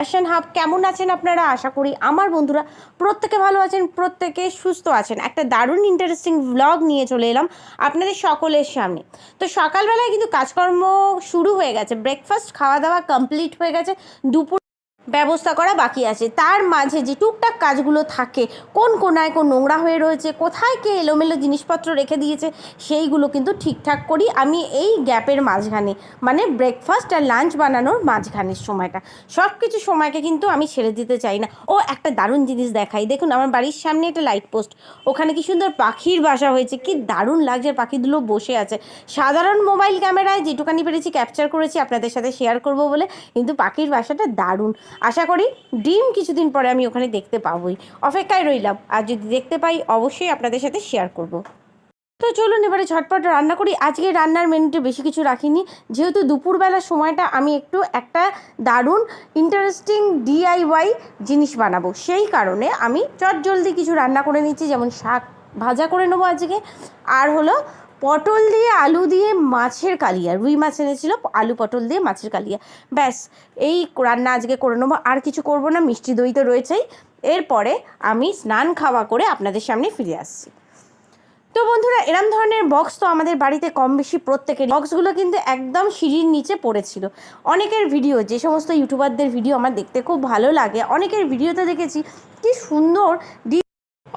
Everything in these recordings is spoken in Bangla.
ফ্যাশন হাব কেমন আছেন আপনারা? আশা করি আমার বন্ধুরা প্রত্যেকে ভালো আছেন, প্রত্যেকে সুস্থ আছেন। একটা দারুণ ইন্টারেস্টিং ব্লগ নিয়ে চলে এলাম আপনাদের সকলের সামনে। তো সকালবেলায় কিন্তু কাজকর্ম শুরু হয়ে গেছে ব্রেকফাস্ট খাওয়া দাওয়া কমপ্লিট হয়ে গেছে, দুপুর ব্যবস্থা করা বাকি আছে। তার মাঝে যে টুকটাক কাজগুলো থাকে, কোন কোনায় কোন নোংরা হয়ে রয়েছে, কোথায় কে এলোমেলো জিনিসপত্র রেখে দিয়েছে, সেইগুলো কিন্তু ঠিকঠাক করি আমি এই গ্যাপের মাঝখানে মানে ব্রেকফাস্ট আর লাঞ্চ বানানোর মাঝখানের সময়টা। সব কিছু সময়কে কিন্তু আমি ছেড়ে দিতে চাই না। ও, একটা দারুণ জিনিস দেখাই। দেখুন, আমার বাড়ির সামনে একটা লাইট পোস্ট ওখানে কি সুন্দর পাখির বাসা হয়েছে, কি দারুণ লাগছে পাখিগুলো বসে আছে। সাধারণ মোবাইল ক্যামেরায় যেটুকানি পেরেছি ক্যাপচার করেছি, আপনাদের সাথে শেয়ার করব বলে, কিন্তু পাখির বাসাটা দারুণ। আশা করি ডিম কিছুদিন পরে আমি ওখানে দেখতে পাবোই। অপেক্ষায় রইলাম। আর যদি দেখতে পাই, অবশ্যই আপনাদের সাথে শেয়ার করব। তো চলুন এবারে ঝটপট রান্না করি। আজকে রান্নার মেনুতে বেশি কিছু রাখিনি। যেহেতু দুপুরবেলার সময়টা আমি একটু একটা দারুণ ইন্টারেস্টিং ডিআইওয়াই জিনিস বানাবো। সেই কারণে আমি চট জলদি কিছু রান্না করে নিচ্ছি। যেমন শাক ভাজা করে নেব আজকে। আর হলো পটল দিয়ে আলু দিয়ে মাছের কালিয়া, রুই মাছ এনেছিল, আলু পটল দিয়ে মাছের কালিয়া। ব্যাস, এই রান্না আজকে করে নেব। আর কিছু করব না, মিষ্টি দই তো রয়েছেই। এরপরে আমি স্নান খাওয়া করে আপনাদের সামনে ফিরে আসছি। তো বন্ধুরা, এরম ধরনের বক্স তো আমাদের বাড়িতে কম বেশি প্রত্যেকের বক্সগুলো কিন্তু একদম সিঁড়ির নিচে পড়েছিল। অনেকের ভিডিও যে সমস্ত ইউটিউবারদের ভিডিও আমার দেখতে খুব ভালো লাগে। অনেকের ভিডিওতে দেখেছি, কি সুন্দর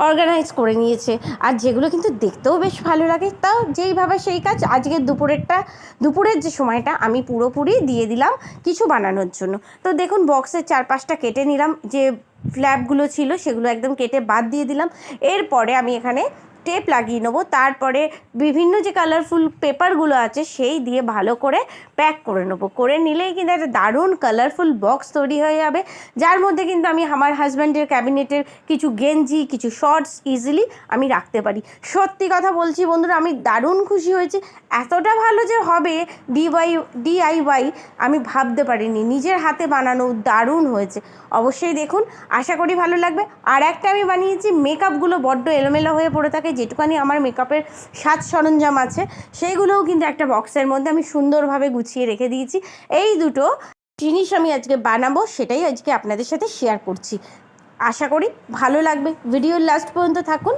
অর্গানাইজ করে নিয়েছে। আর যেগুলো কিন্তু দেখতেও বেশ ভালো লাগে, তাও যেইভাবে সেই কাজ আজকে দুপুরেরটা, দুপুরের যে সময়টা আমি পুরোপুরি দিয়ে দিলাম কিছু বানানোর জন্য। তো দেখুন বক্সের চারপাশটা কেটে নিলাম, যে ফ্ল্যাপগুলো ছিল সেগুলো একদম কেটে বাদ দিয়ে দিলাম। এরপরে আমি এখানে টেপ লাগিয়ে নেব। তারপরে বিভিন্ন যে কালারফুল পেপারগুলো আছে, সেই দিয়ে ভালো করে প্যাক করে নেব। করে নিলেই কিন্তু একটা দারুণ কালারফুল বক্স তৈরি হয়ে যাবে। যার মধ্যে কিন্তু আমি আমার হাজব্যান্ডের ক্যাবিনেটের কিছু গেঞ্জি, কিছু শর্টস ইজিলি আমি রাখতে পারি। সত্যি কথা বলছি বন্ধুরা, আমি দারুণ খুশি হয়েছি। এতটা ভালো যে হবে ডিওয়াই ডিআইওয়াই আমি ভাবতে পারিনি। নিজের হাতে বানানো দারুণ হয়েছে। অবশ্যই দেখুন, আশা করি ভালো লাগবে। আর একটা আমি বানিয়েছি মেকআপগুলো বড্ড এলোমেলো হয়ে পড়ে থাকে যেটুকানি আমার মেকআপের সাজ সরঞ্জাম আছে, সেইগুলোও কিন্তু একটা বক্সের মধ্যে আমি সুন্দরভাবে গুছিয়ে রেখে দিয়েছি। এই দুটো জিনিস আমি আজকে বানাবো, সেটাই আজকে আপনাদের সাথে শেয়ার করছি। আশা করি ভালো লাগবে। ভিডিওর লাস্ট পর্যন্ত থাকুন।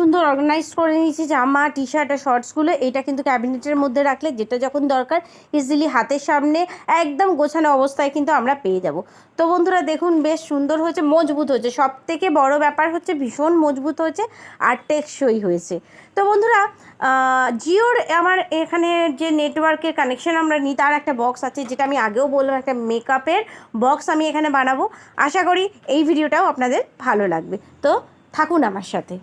সুন্দর অর্গানাইজ করে নিয়েছি জামা টি শার্ট আর শর্টসগুলো এটা কিন্তু ক্যাবিনেটের মধ্যে রাখলে যেটা যখন দরকার ইজিলি হাতের সামনে একদম গোছানো অবস্থায় কিন্তু আমরা পেয়ে যাব। তো বন্ধুরা দেখুন, বেশ সুন্দর হয়েছে, মজবুত হয়েছে। সব থেকে বড় ব্যাপার হচ্ছে ভীষণ মজবুত হয়েছে আর টেকসই হয়েছে। তো বন্ধুরা জিওর আমার এখানে যে নেটওয়ার্কের কানেকশন আমরা নিই, তার একটা বক্স আছে, যেটা আমি আগেও বললাম, একটা মেকআপের বক্স আমি এখানে বানাবো। আশা করি এই ভিডিওটাও আপনাদের ভালো লাগবে। তো থাকুন আমার সাথে।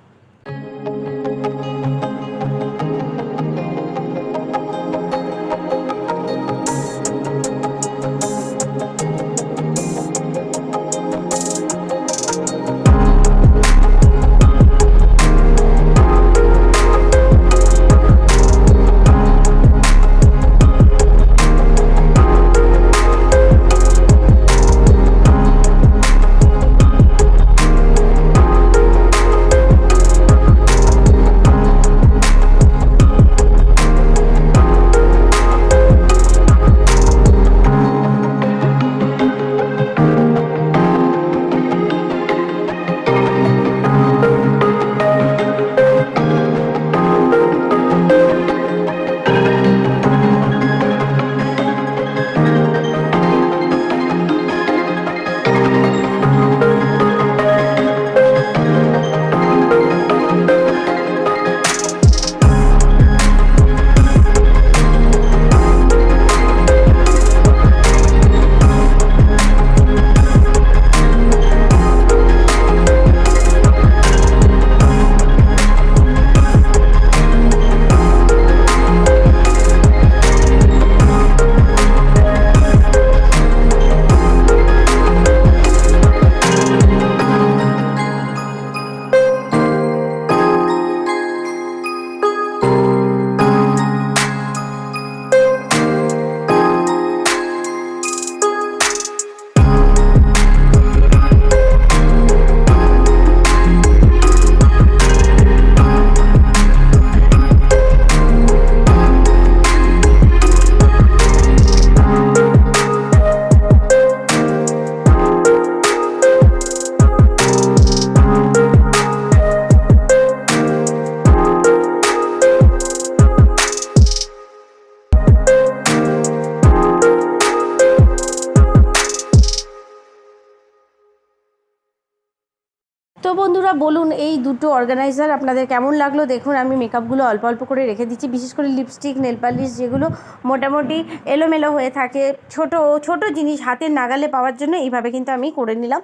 বন্ধুরা, বলুন এই দুটো অর্গানাইজার আপনাদের কেমন লাগল? দেখুন, আমি মেকআপগুলো অল্প অল্প করে রেখে দিচ্ছি, বিশেষ করে লিপস্টিক নেল পালিশ যেগুলো মোটামুটি এলোমেলো হয়ে থাকে। ছোট ছোট জিনিস হাতের নাগালে পাওয়ার জন্য এইভাবে কিন্তু আমি করে নিলাম।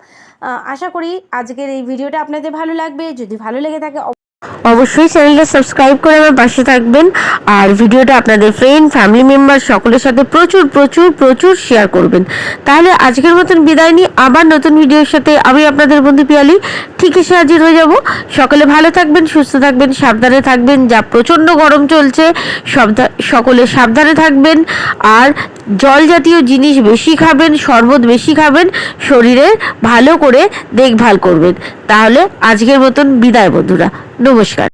আশা করি আজকের এই ভিডিওটা আপনাদের ভালো লাগবে। যদি ভালো লেগে থাকে অবশ্যই চ্যানেলটা সাবস্ক্রাইব করে আমার পাশে থাকবেন। আর ভিডিওটা আপনাদের ফ্রেন্ড ফ্যামিলি মেম্বার সকলের সাথে প্রচুর প্রচুর প্রচুর শেয়ার করবেন। তাহলে আজকের মতন বিদায় নিই। আবার নতুন ভিডিওর সাথে আমি আপনাদের বন্ধু পিয়ালি ঠিক এসে হাজির হয়ে যাব। সকলে ভালো থাকবেন, সুস্থ থাকবেন, সাবধানে থাকবেন। যা প্রচণ্ড গরম চলছে সকলে সাবধানে থাকবেন। আর জল জাতীয় জিনিস বেশি খাবেন, শরবত বেশি খাবেন, শরীরে ভালো করে দেখভাল করবেন। তাহলে আজকের মতন বিদায় বন্ধুরা। নমস্কার।